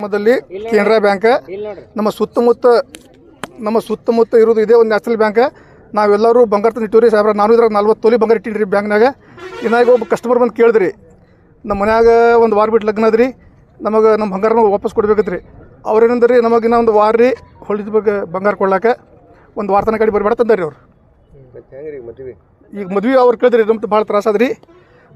ಗ್ರಾಮದಲ್ಲಿ ಕೆನರಾ ಬ್ಯಾಂಕ್. ನಮ್ಮ ಸುತ್ತಮುತ್ತ ನಮ್ಮ ಸುತ್ತಮುತ್ತ ಇರೋದು ಇದೇ ಒಂದು ನ್ಯಾಷನಲ್ ಬ್ಯಾಂಕ್. ನಾವೆಲ್ಲರೂ ಬಂಗಾರ ತಂದು ರೀ ಸಾಹೇಬ್ರ ನಾನು ಇದ್ರಾಗ ನಲ್ವತ್ತು ತೊಲಿ ಬಂಗಾರ ಇಟ್ಟಿನಿ ರೀ ಬ್ಯಾಂಕ್ನಾಗ. ಇನ್ನಾಗ ಒಬ್ಬ ಕಸ್ಟಮರ್ ಬಂದು ಕೇಳಿದ್ರಿ. ನಮ್ಮ ಮನ್ಯಾಗ ಒಂದು ವಾರ ಬಿಟ್ಟು ಲಗ್ನ ಅದ್ರಿ ನಮಗೆ ನಮ್ಮ ಬಂಗಾರನ ವಾಪಸ್ ಕೊಡ್ಬೇಕತ್ರಿ. ಅವ್ರೇನಂದ್ರಿ ನಮಗಿನ್ನ ಒಂದು ವಾರ ರೀ ಹೊಳಿದ ಬಗ್ಗೆ ಬಂಗಾರ ಕೊಡ್ಲಾಕ. ಒಂದು ವಾರ ತನಕ ಗಾಡಿ ಬರಬೇಡ ತಂದಾರಿ ಅವ್ರು. ಈಗ ಮದ್ವೆ ಅವ್ರು ಕೇಳಿದ್ರಿ ನಮ್ದು ಭಾಳ ತ್ರಾಸ ಅದ್ರಿ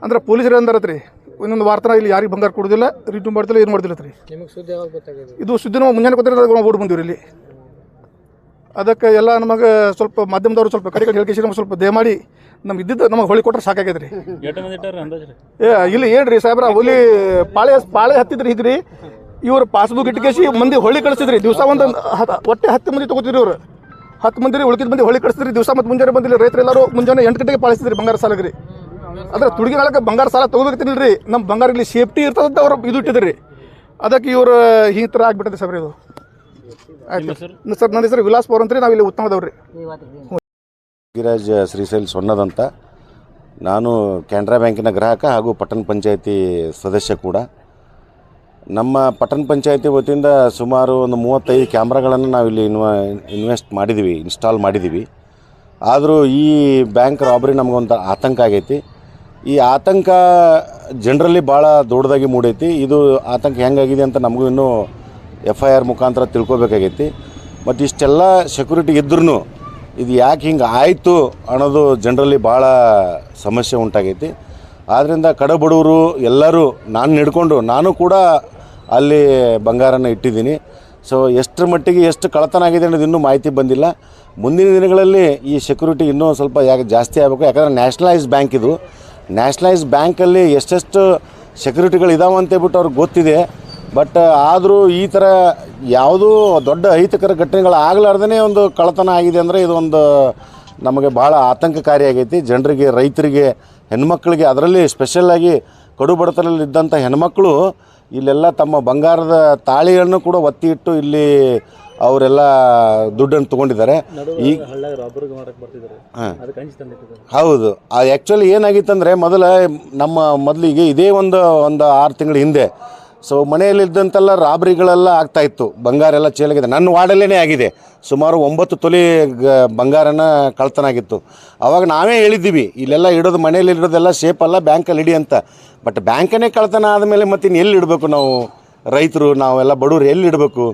ಅಂದ್ರೆ ಪೊಲೀಸರು ಅಂದಾರತ್ರಿ. ಇನ್ನೊಂದು ವಾರ ಇಲ್ಲಿ ಯಾರಿಗೆ ಬಂಗಾರ ಕೊಡೋದಿಲ್ಲ ರಿಟರ್ನ್ ಮಾಡ್ತಿಲ್ಲ ಏನು ಮಾಡ್ತಿಲ್ಲ ರೀ ನಿಮಗೆ ಸುದ್ದಿ ಯಾವಾಗ ಗೊತ್ತಾಗಿದೆ? ಇದು ಸುದ್ದಿ ನಾವು ಮುಂಜಾನೆ ಗೊತ್ತಿರೋದು ನಾವು ಓಡ್ ಬಂದಿವ್ರಿ ಇಲ್ಲಿ. ಅದಕ್ಕೆ ಎಲ್ಲ ನಮಗೆ ಸ್ವಲ್ಪ ಮಾಧ್ಯಮದವರು ಸ್ವಲ್ಪ ಕಡೆ ಕಡೆ ಹೇಳಿಕೆ ನಮ್ಗೆ ಸ್ವಲ್ಪ ದಯಮಾಡಿ ನಮ್ಗೆ ಇದ್ದಿದ್ದು ನಮಗೆ ಹೊಳಿ ಕೊಟ್ರೆ ಸಾಕಾಗ್ಯದ ರೀ ಏ ಇಲ್ಲಿ ಏನು ರೀ ಏ ಇಲ್ಲಿ ಏನ್ರಿ ಸಾಹೇಬ್ರ ಹುಲಿ ಪಾಳೆ ಪಾಳೆ ಹತ್ತಿದ್ರಿ ಹೀಗ್ರಿ ಇವರು ಪಾಸ್ಬುಕ್ ಇಟ್ಕೇಸಿ ಮಂದಿ ಹೊಳಿ ಕಳಿಸಿದ್ರಿ ದಿವಸ ಒಂದು ಒಟ್ಟೆ ಹತ್ತು ಮಂದಿ ತಗೋತಿದ್ರಿ ಇವ್ರು. ಹತ್ತು ಮಂದಿ ಉಳಿದ ಉಳ್ಕಿದ ಮಂದಿ ಹೊಳಿ ಕಳಿಸಿದ್ರಿ ದಿವಸ ಮತ್ತು ಮುಂಜಾನೆ ಬಂದಿಲ್ಲ ರೈತರು ಎಲ್ಲರೂ ಮುಂಜಾನೆ ಎಂಟು ಗಂಟೆಗೆ ಪಾಲಿಸಿದ್ರಿ ಬಂಗಾರ ಸಾಲಗ್ರಿ. ಅದ್ರ ತುಡುಗಿ ನಾಳಕ್ಕೆ ಬಂಗಾರ ಸಾಲ ತಗೋಬೇಕಿಲ್ರಿ ನಮ್ಮ ಬಂಗಾರ ಇಲ್ಲಿ ಸೇಫ್ಟಿ ಇರ್ತದಂತ ಅವ್ರು ಇದು ಇಟ್ಟಿದ್ರಿ. ಅದಕ್ಕೆ ಇವರು ಈ ಥರ ಆಗ್ಬಿಟ್ಟದೆ ಸರ್ ಇದು. ಆಯ್ತು. ಸರ್ ನನ್ನ ಹೆಸರು ವಿಲಾಸ್ ಪೌರ್ ಅಂತ್ರಿ ನಾವು ಇಲ್ಲಿ ಉತ್ತಮದವ್ರಿ ಗಿರಾಜ್ ಶ್ರೀಶೈಲ್ ಸೊನ್ನದಂತ. ನಾನು ಕೆನರಾ ಬ್ಯಾಂಕಿನ ಗ್ರಾಹಕ ಹಾಗೂ ಪಟ್ಟಣ ಪಂಚಾಯತಿ ಸದಸ್ಯ ಕೂಡ. ನಮ್ಮ ಪಟ್ಟಣ ಪಂಚಾಯತಿ ವತಿಯಿಂದ ಸುಮಾರು ಒಂದು ಮೂವತ್ತೈದು ಕ್ಯಾಮ್ರಾಗಳನ್ನು ನಾವಿಲ್ಲಿ ಇನ್ವ ಇನ್ವೆಸ್ಟ್ ಮಾಡಿದ್ದೀವಿ ಇನ್ಸ್ಟಾಲ್ ಮಾಡಿದ್ದೀವಿ ಆದರೂ ಈ ಬ್ಯಾಂಕ್ ರಾಬರಿ ನಮಗೊಂದು ಆತಂಕ ಆಗೈತಿ. ಈ ಆತಂಕ ಜನರಲ್ಲಿ ಭಾಳ ದೊಡ್ಡದಾಗಿ ಮೂಡೈತಿ. ಇದು ಆತಂಕ ಹೆಂಗಾಗಿದೆ ಅಂತ ನಮಗೂ ಇನ್ನೂ ಎಫ್ ಐ ಆರ್ ಮುಖಾಂತರ ತಿಳ್ಕೊಬೇಕಾಗೈತಿ. ಮತ್ತು ಇಷ್ಟೆಲ್ಲ ಸೆಕ್ಯೂರಿಟಿ ಇದ್ರೂ ಇದು ಯಾಕೆ ಹಿಂಗೆ ಆಯಿತು ಅನ್ನೋದು ಜನರಲ್ಲಿ ಭಾಳ ಸಮಸ್ಯೆ ಉಂಟಾಗೈತಿ. ಆದ್ದರಿಂದ ಕಡಬಡವರು ಎಲ್ಲರೂ ನಾನು ಹಿಡ್ಕೊಂಡು ನಾನು ಕೂಡ ಅಲ್ಲಿ ಬಂಗಾರನ ಇಟ್ಟಿದ್ದೀನಿ. ಸೊ ಎಷ್ಟರ ಮಟ್ಟಿಗೆ ಎಷ್ಟು ಕಳತನ ಆಗಿದೆ ಅನ್ನೋದು ಇನ್ನೂ ಮಾಹಿತಿ ಬಂದಿಲ್ಲ. ಮುಂದಿನ ದಿನಗಳಲ್ಲಿ ಈ ಸೆಕ್ಯೂರಿಟಿ ಇನ್ನೂ ಸ್ವಲ್ಪ ಯಾಕೆ ಜಾಸ್ತಿ ಆಗಬೇಕು? ಯಾಕಂದರೆ ನ್ಯಾಷನಲೈಸ್ ಬ್ಯಾಂಕ್ ಇದು. ನ್ಯಾಷನಲೈಸ್ ಬ್ಯಾಂಕಲ್ಲಿ ಎಷ್ಟೆಷ್ಟು ಸೆಕ್ಯೂರಿಟಿಗಳು ಇದಾವೆ ಅಂತೇಳ್ಬಿಟ್ಟು ಅವ್ರಿಗೆ ಗೊತ್ತಿದೆ. ಬಟ್ ಆದರೂ ಈ ಥರ ಯಾವುದೂ ದೊಡ್ಡ ಅಹಿತಕರ ಘಟನೆಗಳು ಆಗಲಾರ್ದೇ ಒಂದು ಕಳತನ ಆಗಿದೆ ಅಂದರೆ ಇದೊಂದು ನಮಗೆ ಭಾಳ ಆತಂಕಕಾರಿಯಾಗೈತಿ ಜನರಿಗೆ, ರೈತರಿಗೆ, ಹೆಣ್ಮಕ್ಳಿಗೆ ಅದರಲ್ಲಿ ಸ್ಪೆಷಲ್ಲಾಗಿ ಕಡು ಬಡತನದಲ್ಲಿದ್ದಂಥ ಹೆಣ್ಮಕ್ಳು ಇಲ್ಲೆಲ್ಲ ತಮ್ಮ ಬಂಗಾರದ ತಾಳಿಯನ್ನು ಕೂಡ ಒತ್ತಿ ಇಟ್ಟು ಇಲ್ಲಿ ಅವರೆಲ್ಲ ದುಡ್ಡನ್ನು ತೊಗೊಂಡಿದ್ದಾರೆ. ಈಗ ಹೌದು. ಅದು ಆ್ಯಕ್ಚುಲಿ ಏನಾಗಿತ್ತಂದರೆ ಮೊದಲ ನಮ್ಮ ಮೊದಲಿಗೆ ಇದೇ ಒಂದು ಒಂದು ಆರು ತಿಂಗಳ ಹಿಂದೆ. ಸೊ ಮನೆಯಲ್ಲಿದ್ದಂತೆಲ್ಲ ರಾಬ್ರಿಗಳೆಲ್ಲ ಆಗ್ತಾಯಿತ್ತು ಬಂಗಾರ ಎಲ್ಲ ಚೇಲಾಗಿದೆ. ನನ್ನ ವಾರ್ಡಲ್ಲೇ ಆಗಿದೆ. ಸುಮಾರು ಒಂಬತ್ತು ತೊಲೆ ಗ ಬಂಗಾರನ ಕಳ್ತನ ಆಗಿತ್ತು ಅವಾಗ ನಾವೇ ಹೇಳಿದ್ದೀವಿ ಇಲ್ಲೆಲ್ಲ ಇಡೋದು ಮನೆಯಲ್ಲಿ ಇಡೋದೆಲ್ಲ ಸೇಫ್ ಅಲ್ಲ ಬ್ಯಾಂಕಲ್ಲಿ ಇಡಿ ಅಂತ. ಬಟ್ ಬ್ಯಾಂಕನ್ನೇ ಕಳ್ತನ ಆದಮೇಲೆ ಮತ್ತೆ ಇನ್ನು ಎಲ್ಲಿ ಇಡಬೇಕು ನಾವು? ರೈತರು ನಾವೆಲ್ಲ ಬಡವರು ಎಲ್ಲಿ ಇಡಬೇಕು?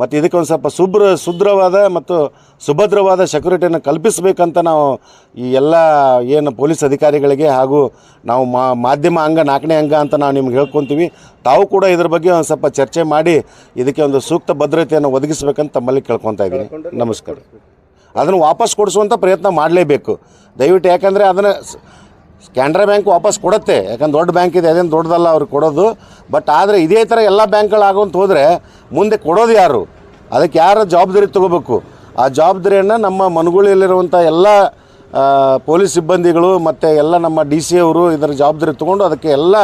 ಮತ್ತು ಇದಕ್ಕೆ ಒಂದು ಸ್ವಲ್ಪ ಸುಭ್ರ ಸುದ್ರವಾದ ಮತ್ತು ಸುಭದ್ರವಾದ ಸೆಕ್ಯೂರಿಟಿಯನ್ನು ಕಲ್ಪಿಸಬೇಕಂತ ನಾವು ಈ ಎಲ್ಲ ಏನು ಪೊಲೀಸ್ ಅಧಿಕಾರಿಗಳಿಗೆ ಹಾಗೂ ನಾವು ಮಾಧ್ಯಮ ಅಂಗ, ನಾಲ್ಕನೇ ಅಂಗ ಅಂತ ನಾವು ನಿಮ್ಗೆ ಹೇಳ್ಕೊತೀವಿ. ತಾವು ಕೂಡ ಇದ್ರ ಬಗ್ಗೆ ಒಂದು ಸ್ವಲ್ಪ ಚರ್ಚೆ ಮಾಡಿ ಇದಕ್ಕೆ ಒಂದು ಸೂಕ್ತ ಭದ್ರತೆಯನ್ನು ಒದಗಿಸ್ಬೇಕಂತ ತಮ್ಮಲ್ಲಿ ಕೇಳ್ಕೊತಾ ಇದ್ದೀನಿ. ನಮಸ್ಕಾರ. ಅದನ್ನು ವಾಪಸ್ ಕೊಡಿಸುವಂಥ ಪ್ರಯತ್ನ ಮಾಡಲೇಬೇಕು. ದಯವಿಟ್ಟು ಯಾಕಂದರೆ ಅದನ್ನು ಕೆನರಾ ಬ್ಯಾಂಕ್ ವಾಪಸ್ ಕೊಡುತ್ತೆ, ಯಾಕಂದ್ರೆ ದೊಡ್ಡ ಬ್ಯಾಂಕ್ ಇದೆ, ಅದೇನು ದೊಡ್ಡದಲ್ಲ ಅವ್ರಿಗೆ ಕೊಡೋದು. ಬಟ್ ಆದರೆ ಇದೇ ಥರ ಎಲ್ಲ ಬ್ಯಾಂಕ್ಗಳಾಗುವಂತ ಹೋದರೆ ಮುಂದೆ ಕೊಡೋದು ಯಾರು? ಅದಕ್ಕೆ ಯಾರು ಜವಾಬ್ದಾರಿ ತಗೋಬೇಕು? ಆ ಜವಾಬ್ದಾರಿಯನ್ನು ನಮ್ಮ ಮನಗುಳಿಯಲ್ಲಿರುವಂಥ ಎಲ್ಲ ಪೊಲೀಸ್ ಸಿಬ್ಬಂದಿಗಳು ಮತ್ತು ಎಲ್ಲ ನಮ್ಮ ಡಿ ಸಿ ಅವರು ಇದರ ಜವಾಬ್ದಾರಿ ತೊಗೊಂಡು ಅದಕ್ಕೆ ಎಲ್ಲ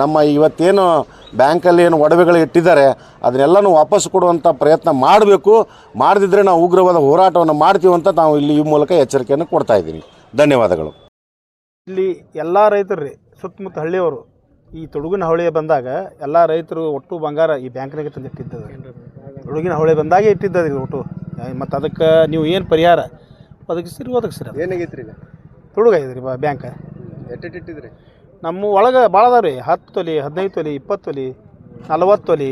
ನಮ್ಮ ಇವತ್ತೇನು ಬ್ಯಾಂಕಲ್ಲಿ ಏನು ಒಡವೆಗಳು ಇಟ್ಟಿದ್ದಾರೆ, ಅದನ್ನೆಲ್ಲನೂ ವಾಪಸ್ ಕೊಡುವಂಥ ಪ್ರಯತ್ನ ಮಾಡಬೇಕು. ಮಾಡದಿದ್ದರೆ ನಾವು ಉಗ್ರವಾದ ಹೋರಾಟವನ್ನು ಮಾಡ್ತೀವಂತ ನಾವು ಇಲ್ಲಿ ಈ ಮೂಲಕ ಎಚ್ಚರಿಕೆಯನ್ನು ಕೊಡ್ತಾ ಇದ್ದೀನಿ. ಧನ್ಯವಾದಗಳು. ಇಲ್ಲಿ ಎಲ್ಲ ರೈತರು ರೀ ಸುತ್ತಮುತ್ತ ಹಳ್ಳಿಯವರು ಈ ತೊಡಗಿನ ಹೊಳೆ ಬಂದಾಗ ಎಲ್ಲ ರೈತರು ಒಟ್ಟು ಬಂಗಾರ ಈ ಬ್ಯಾಂಕ್ನಾಗೆ ತಂದು ಇಟ್ಟಿದ್ದದ ತೊಡಗಿನ ಹೊಳೆ ಬಂದಾಗೆ ಇಟ್ಟಿದ್ದದ ಇದು ಒಟ್ಟು. ಮತ್ತು ಅದಕ್ಕೆ ನೀವು ಏನು ಪರಿಹಾರ ಒದಗಿಸ್ತೀರಿ ಒದಗಿಸ್ರಿ ಏನಾಗೈತ್ರಿ ಈಗ? ತೊಡಗಾಗಿದೆ ರೀ ಬ್ಯಾಂಕ್. ಎಟ್ಟಿಟ್ಟಿದ್ರಿ ಇಟ್ಟಿದ್ರಿ? ನಮ್ಮ ಒಳಗೆ ಭಾಳ ಅದಾವ ರೀ ಹತ್ತು ತೊಲಿ ಹದಿನೈದು ತೊಲಿ ಇಪ್ಪತ್ತು ತೊಲಿ ನಲ್ವತ್ತು ತೊಲಿ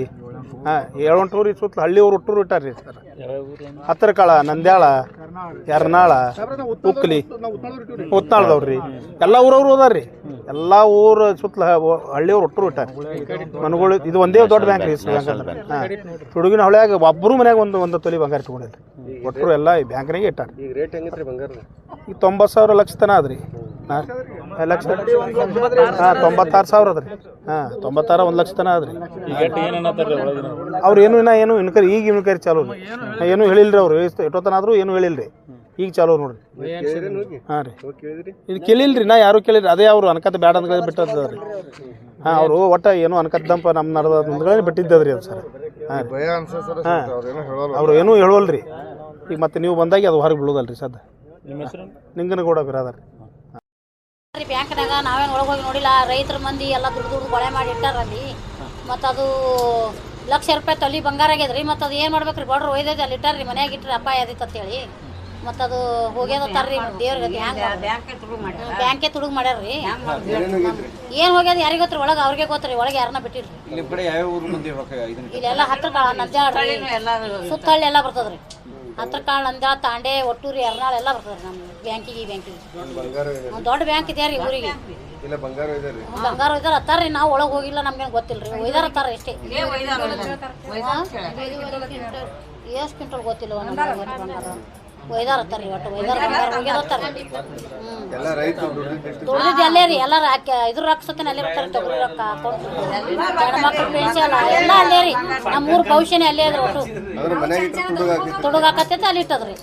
ಹಾಂ ಏಳೆಂಟು ಊರಿ ಸುತ್ತಲ ಹಳ್ಳಿ ಊರು ಇಟ್ಟಾರ ರೀ ಸರ್. ಹತ್ತರಕಾಳ ನಂದ್ಯಾಳ ಎರ್ನಾಳ ಉಕ್ಲಿ ಉತ್ನಾಳದವ್ರಿ. ಎಲ್ಲ ಊರವ್ರು ಅದಾರ ರೀ ಎಲ್ಲ ಊರು ಸುತ್ತಲ ಹಳ್ಳಿಯವ್ರು ಒಟ್ಟರು ಇಟ್ಟಾರ. ಮನಗಳು ಇದು ಒಂದೇ ದೊಡ್ಡ ಬ್ಯಾಂಕ್ ರೀ ಬ್ಯಾಂಕ್ ಅಂದ್ರೆ ಹಾಂ. ಹುಡುಗಿನ ಹೊಳ್ಯಾಗ ಒಬ್ಬರು ಮನ್ಯಾಗ ಒಂದು ಒಂದು ತೊಲಿ ಬಂಗಾರ ಇಟ್ಕೊಂಡಿಲ್ಲ ಒಟ್ಟರು ಎಲ್ಲ ಈ ಬ್ಯಾಂಕ್ನಾಗೆ ಇಟ್ಟಾರ. ಈಗ ರೇಟ್ ಹೆಂಗೈತ್ರಿ ಬಂಗಾರ ಈಗ ತೊಂಬತ್ತು ಸಾವಿರ ಲಕ್ಷ ತನ ಅದ್ರಿ ಹಾಂ. ಲಕ್ಷ ಹಾಂ ತೊಂಬತ್ತಾರು ಸಾವಿರ ಅದ್ರಿ. ಹಾಂ ತೊಂಬತ್ತಾರು ಒಂದು ಲಕ್ಷ ತನ ಅದ್ರಿ ರೀ ಅವ್ರು ಏನು ಇನ್ನ ಏನು ಇನ್ಕರಿ ಈಗ ಇನ್ಕರಿ ಚಾಲು ರೀ. ಏನು ಹೇಳಿಲ್ರಿ ಅವ್ರು. ಎಷ್ಟೊತ್ತನ ಆದ್ರೂ ಏನು ಹೇಳಿಲ್ರಿ. ಈಗ ಚಾಲು ನೋಡ್ರಿ. ಹಾಂ ರೀ. ಇದು ಕೇಳಿಲ್ರಿ ನಾ ಯಾರು ಕೇಳಿರಿ ಅದೇ ಅವ್ರು ಅನ್ಕತ್ ಬ್ಯಾಡ ಅಂದ್ರೆ ಬಿಟ್ಟದ ರೀ ಹಾಂ ಅವರು ಒಟ್ಟ ಏನು ಅನ್ಕದ್ದಂಪ ನಮ್ಮ ನಡೆದ ಅಂದ್ಗಳೇ ಬಿಟ್ಟಿದ್ದದ್ರಿ ಅದು ಸರ್. ಹಾಂ ಹಾಂ. ಅವ್ರು ಏನೂ ಹೇಳೋಲ್ರಿ. ಈಗ ಮತ್ತೆ ನೀವು ಬಂದಾಗಿ ಅದು ಹೊರಗೆ ಬೀಳೋದಲ್ರಿ ಸದ್ದ. ನಿಮ್ಮ ಹೆಸರು? ನಿಂಗನಗೌಡ ಬಿರಾದರ್. ರೀ ಬ್ಯಾಂಕ್ನಾಗ ನಾವೇನು ಒಳಗೋಗಿ ಹೋಗಿ ನೋಡಿಲ್ಲ ರೈತರ ಮಂದಿ ಎಲ್ಲ ದುಡ್ಡು ದುಡ್ಡು ಕೊಳೆ ಮಾಡಿ ಇಟ್ಟಾರ ಅಲ್ಲಿ. ಮತ್ತು ಅದು ಲಕ್ಷ ರೂಪಾಯಿ ತೊಲಿ ಬಂಗಾರ ಆಗ್ಯದ್ರಿ ಮತ್ತು ಅದು ಏನು ಮಾಡ್ಬೇಕ್ರಿ ಬಡ್ರು ಒಯ್ದೈತೆ ಅಲ್ಲಿ ಇಟ್ಟಾರ್ರಿ ಮನ್ಯಾಗ ಇಟ್ಟರೆ ಅಪಾಯ ಆದಿತ್ತು ಅಂತೇಳಿ ಮತ್ತು ಅದು ಹೋಗ್ಯದತ್ತಾರ್ರಿ ದೇವ್ರಿಗೆ ಹ್ಯಾಂಗ ಬ್ಯಾಂಕೇ ತುಡುಗ್ ಮಾಡ್ಯಾರ್ರಿ ಏನು ಹೋಗ್ಯದ ಯಾರಿಗೆ ಗೊತ್ತ್ರಿ ಒಳಗೆ ಅವ್ರಿಗೆ ಗೊತ್ತ್ರಿ ಒಳಗೆ ಯಾರನ್ನ ಬಿಟ್ಟಿರ್ರಿ. ಇಲ್ಲೆಲ್ಲ ಹತ್ರ ಕಾಳ ನಂದ್ಯಾಳ್ರಿ ಸುತ್ತಹಳ್ಳಿ ಎಲ್ಲ ಬರ್ತದ್ರಿ. ಹತ್ರ ಕಾಳು ಅಂದ ತಾಂಡೆ ಒಟ್ಟೂರಿ ಎರ್ನಾಳ್ ಎಲ್ಲ ಬರ್ತದೆ ನಮ್ಮ ಬ್ಯಾಂಕಿಗೆ ಈ ಬ್ಯಾಂಕಿಗೆ. ಬಂಗಾರ ದೊಡ್ಡ ಬ್ಯಾಂಕ್ ಇದೆ ರೀ ಊರಿಗೆ. ಇಲ್ಲ ಬಂಗಾರ ಬಂಗಾರ ಒಯ್ದಾರ ಅತ್ತಾರ್ರಿ ನಾವು ಒಳಗೆ ಹೋಗಿಲ್ಲ ನಮ್ಗೇನು ರೀ ಒಯ್ದಾರ ಅತ್ತಾರ ಎಷ್ಟೇ ಎಷ್ಟು ಕ್ವಿಂಟಲ್ ಗೊತ್ತಿಲ್ಲ ಒಂದು ಬಂಗಾರ ಒಯ್ದಾರ ರೀ ಒಟ್ಟು ಒಯ್ದಾರ ಬಂಗಾರ ಎಲ್ಲ ರೈತರು ದುಡ್ದಿದ್ದು ದುಡ್ದಿದ್ದು ಅಲ್ಲೇ ರೀ ಎಲ್ಲಾರು ಹಾಕಿ ಇದ್ರ ಅಲ್ಲೇ ಬರ್ತಾರೆ ತೊಗರಿ ರೊಕ್ಕ ಅಕೌಂಟ್. ಹೆಣ್ಮಕ್ಳು ಪೆನ್ಷನ್ ಎಲ್ಲ ಅಲ್ಲೇ ರೀ. ನಮ್ಮ ಊರು ಭವಿಷ್ಯನೇ ಅಲ್ಲೇ ಅದ್ರಿ ಒಟ್ಟು. ಅಲ್ಲಿ ಇಟ್ಟದ್ರಿ.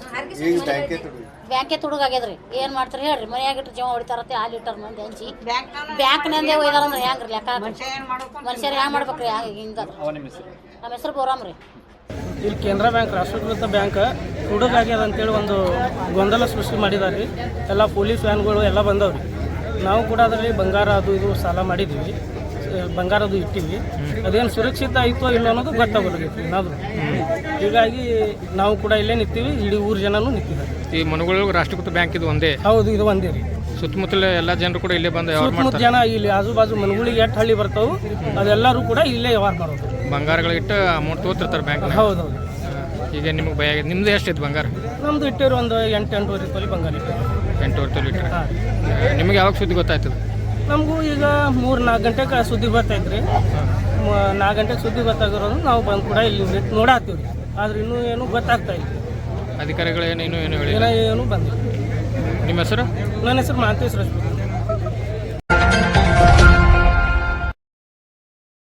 ಬ್ಯಾಂಕೇ ತುಡುಗಾಗ್ಯದ್ರಿ. ಏನ್ ಮಾಡ್ತಾರೆ ಹೇಳ್ರಿ ಮನ್ಯಾಗ ಇಟ್ಟು ಜೀವ ಹೊಡಿತಾರತ್ತೆ ಹಾಲು ಇಟ್ಟಾರ ಮಂದಿ ಹಂಚಿ. ಬ್ಯಾಂಕ್ನಂದೇ ಒಯ್ದಾರ ಅಂದ್ರೆ ಹೆಂಗ್ರಿ ಲೆಕ್ಕ ಮನುಷ್ಯರು ಹೆಂಗ್ ಮಾಡ್ಬೇಕ್ರಿ? ಹ್ಯಾಂಗ ಹಿಂಗ ನಮ್ಮ ಹೆಸರು ಬೋರಾಮ್ ರೀ ಇಲ್ಲಿ ಕೇಂದ್ರ ಬ್ಯಾಂಕ್ ರಾಷ್ಟ್ರೀಕೃತ ಬ್ಯಾಂಕ್ ಹುಡುಗಾಗ್ಯದ ಅಂತೇಳಿ ಒಂದು ಗೊಂದಲ ಸೃಷ್ಟಿ ಮಾಡಿದ್ದಾರೆ ರೀ ಎಲ್ಲ ಪೊಲೀಸ್ ವ್ಯಾನ್ಗಳು ಎಲ್ಲ ಬಂದವ್ರಿ. ನಾವು ಕೂಡ ಅದರಲ್ಲಿ ಬಂಗಾರ ಅದು ಇದು ಸಾಲ ಮಾಡಿದ್ವಿ. ಬಂಗಾರದ್ದು ಬಂಗಾರದು ಇಟ್ಟಿವಿ ಅದೇನು ಸುರಕ್ಷಿತ ಆಯಿತೋ ಇಲ್ಲ ಅನ್ನೋದು ಗೊತ್ತಾಗೋದಿತ್ತು ನಾವು ಹೀಗಾಗಿ ನಾವು ಕೂಡ ಇಲ್ಲೇ ನಿಂತೀವಿ ಇಡೀ ಊರು ಜನನು ನಿಂತಿದ್ದಾರೆ. ಈ ಮನುಗಳು ರಾಷ್ಟ್ರೀಕೃತ ಬ್ಯಾಂಕ್ ಇದು ಒಂದೇ? ಹೌದು ಇದು ಒಂದೇ ರೀ. ಸುತ್ತಮುತ್ತಲ ಎಲ್ಲ ಜನರು ಕೂಡ ಇಲ್ಲೇ ಬಂದು ಸುತ್ತಮುತ್ತ ಜನ ಇಲ್ಲಿ ಆಜು ಬಾಜು ಮನೆಗಳಿಗೆ ಎಷ್ಟು ಹಳ್ಳಿ ಬರ್ತಾವೆ ಅದೆಲ್ಲರೂ ಕೂಡ ಇಲ್ಲೇ ವ್ಯವಹಾರ ಮಾಡೋದು. ಬಂಗಾರಗಳಿಟ್ಟು ಅಮೌಂಟ್ ತಗೋತಿರ್ತಾರೆ ಬ್ಯಾಂಕ್ ಹೌದೌದು ಈಗ ನಿಮಗೆ ಭಯ ಆಗಿದೆ. ನಿಮ್ದು ಎಷ್ಟಿತ್ತು ಬಂಗಾರ? ನಮ್ದು ಇಟ್ಟಿರೋ ಒಂದು ಎಂಟು ಎಂಟೂವರೆ ತೊಲಿ ಬಂಗಾರ ಇಟ್ಟಿವಿ. ಎಂಟೂವರೆ ತೊಲಿ ಲೀಟರ್ ಹಾಂ. ನಿಮಗೆ ಯಾವಾಗ ಸುದ್ದಿ ಗೊತ್ತಾಯ್ತದ? ನಮಗೂ ಈಗ ಮೂರು ನಾಲ್ಕು ಗಂಟೆಗೆ ಸುದ್ದಿ ಗೊತ್ತೈತ್ರಿ ನಾಲ್ಕು ಗಂಟೆಗೆ ಸುದ್ದಿ ಗೊತ್ತಾಗಿರೋದು ನಾವು ಬಂದು ಕೂಡ ಇಲ್ಲಿ ನೋಡಾತೀವಿ ರೀ ಆದ್ರೆ ಇನ್ನೂ ಏನು ಗೊತ್ತಾಗ್ತಾ ಇಲ್ಲ. ಅಧಿಕಾರಿಗಳು ಏನು ಇನ್ನೂ ಏನು ಹೇಳಿಲ್ಲ? ಏನೋ ಏನು ಬಂದಿಲ್ಲ. ನಿಮ್ಮ ಹೆಸರು? ನನ್ನ ಹೆಸರು ಮಾಂತೇಶ್ ರಜಪೂತ್